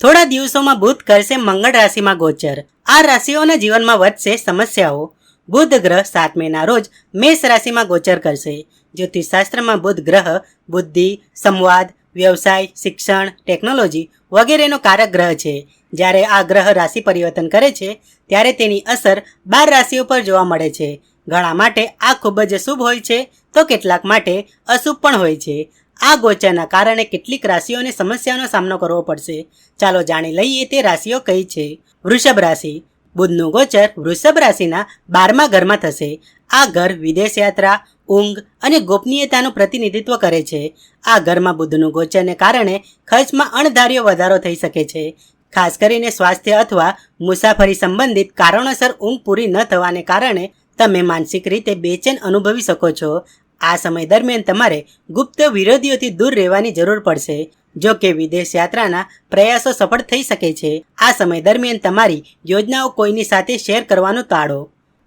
થોડા દિવસોમાં બુધ કરશે મંગળ રાશિમાં ગોચર. આ રાશિઓના જીવનમાં વધશે સમસ્યાઓ. બુધ ગ્રહ સાત મેના રોજ મેષ રાશિમાં ગોચર કરશે. જ્યોતિષશાસ્ત્રમાં બુધ ગ્રહ બુદ્ધિ, સંવાદ, વ્યવસાય, શિક્ષણ, ટેકનોલોજી વગેરેનો કારક ગ્રહ છે. જ્યારે આ ગ્રહ રાશિ પરિવર્તન કરે છે, ત્યારે તેની અસર બાર રાશિઓ પર જોવા મળે છે. ઘણા માટે આ ખૂબ જ શુભ હોય છે, તો કેટલાક માટે અશુભ પણ હોય છે. આ ગોચરના કારણે કેટલીક રાશિઓને સમસ્યાનો સામનો કરવો પડશે. ચાલો જાણી લઈએ તે રાશિઓ કઈ છે. વૃષભ રાશિ. બુધનું ગોચર વૃષભ રાશિના બારમા ઘરમાં થશે. આ ઘર વિદેશ યાત્રા ઊંઘ અને ગોપનીયતાનું પ્રતિનિધિત્વ કરે છે. આ ઘરમાં બુધનું ગોચરને કારણે ખર્ચમાં અણધાર્યો વધારો થઈ શકે છે. ખાસ કરીને સ્વાસ્થ્ય અથવા મુસાફરી સંબંધિત કારણોસર ઊંઘ પૂરી ન થવાને કારણે તમે માનસિક રીતે બેચેન અનુભવી શકો છો. આ સમય દરમિયાન તમારે ગુપ્ત વિરોધીઓથી દૂર રહેવાની જરૂર પડશે, જો કે વિદેશ યાત્રાના પ્રયાસો સફળ થઈ શકે છે. આ સમય દરમિયાન તમારી યોજનાઓ કોઈની સાથે શેર કરવાનું ટાળો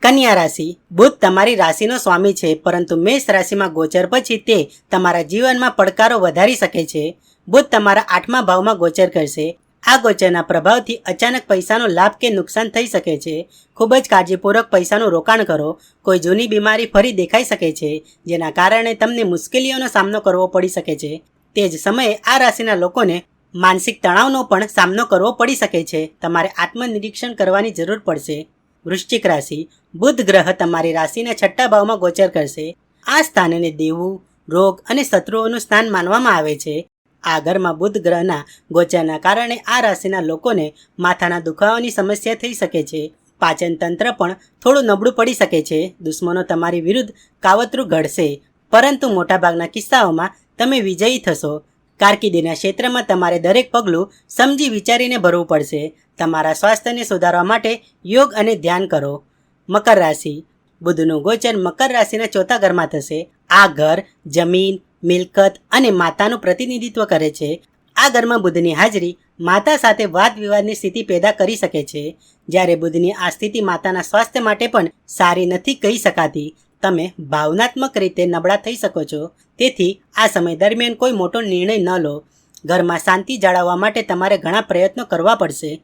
કન્યા રાશિ. બુધ તમારી રાશિનો સ્વામી છે, પરંતુ મેષ રાશિમાં ગોચર પછી તે તમારા જીવનમાં પડકારો વધારી શકે છે. બુધ તમારા આઠમા ભાવમાં ગોચર કરશે. આ ગોચરના પ્રભાવથી અચાનક પૈસાનો લાભ કે નુકસાન થઈ શકે છે. ખૂબ જ કાળજીપૂર્વક પૈસાનું રોકાણ કરો. કોઈ જૂની બીમારી ફરી દેખાઈ શકે છે, જેના કારણે તમને મુશ્કેલીઓનો સામનો કરવો પડી શકે છે. તે જ સમયે આ રાશિના લોકોને માનસિક તણાવનો પણ સામનો કરવો પડી શકે છે. તમારે આત્મનિરીક્ષણ કરવાની જરૂર પડશે. વૃશ્ચિક રાશિ, બુધ ગ્રહ તમારી રાશિના છઠ્ઠા ભાવમાં ગોચર કરશે. આ સ્થાનને દેવું, રોગ અને શત્રુઓનું સ્થાન માનવામાં આવે છે. આ ઘરમાં બુધ ગ્રહના ગોચરના કારણે આ રાશિના લોકોને માથાના દુખાવાની સમસ્યા થઈ શકે છે. પાચન તંત્ર પણ થોડું નબળું પડી શકે છે. દુશ્મનો તમારી વિરુદ્ધ કાવતરું ઘડશે. પરંતુ મોટાભાગના કિસ્સાઓમાં તમે વિજયી થશો. કારકિર્દીના ક્ષેત્રમાં તમારે દરેક પગલું સમજી વિચારીને ભરવું પડશે. તમારા સ્વાસ્થ્યને સુધારવા માટે યોગ અને ધ્યાન કરો. મકર રાશિ. બુધનું ગોચર મકર રાશિના ચોથા ઘરમાં થશે. આ ઘર, જમીન મિલકત અને માતાનું પ્રતિનિધિત્વ કરે છે. આ ઘરમાં બુદ્ધની હાજરી માતા સાથે વાદ વિવાદની સ્થિતિ પેદા કરી શકે છે. જ્યારે બુદ્ધની આ સ્થિતિ માતાના સ્વાસ્થ્ય માટે પણ સારી નથી કહી શકાતી. તમે ભાવનાત્મક રીતે નબળા થઈ શકો છો. તેથી આ સમય દરમિયાન કોઈ મોટો નિર્ણય ન લો. ઘરમાં શાંતિ જાળવવા માટે તમારે ઘણા પ્રયત્નો કરવા પડશે.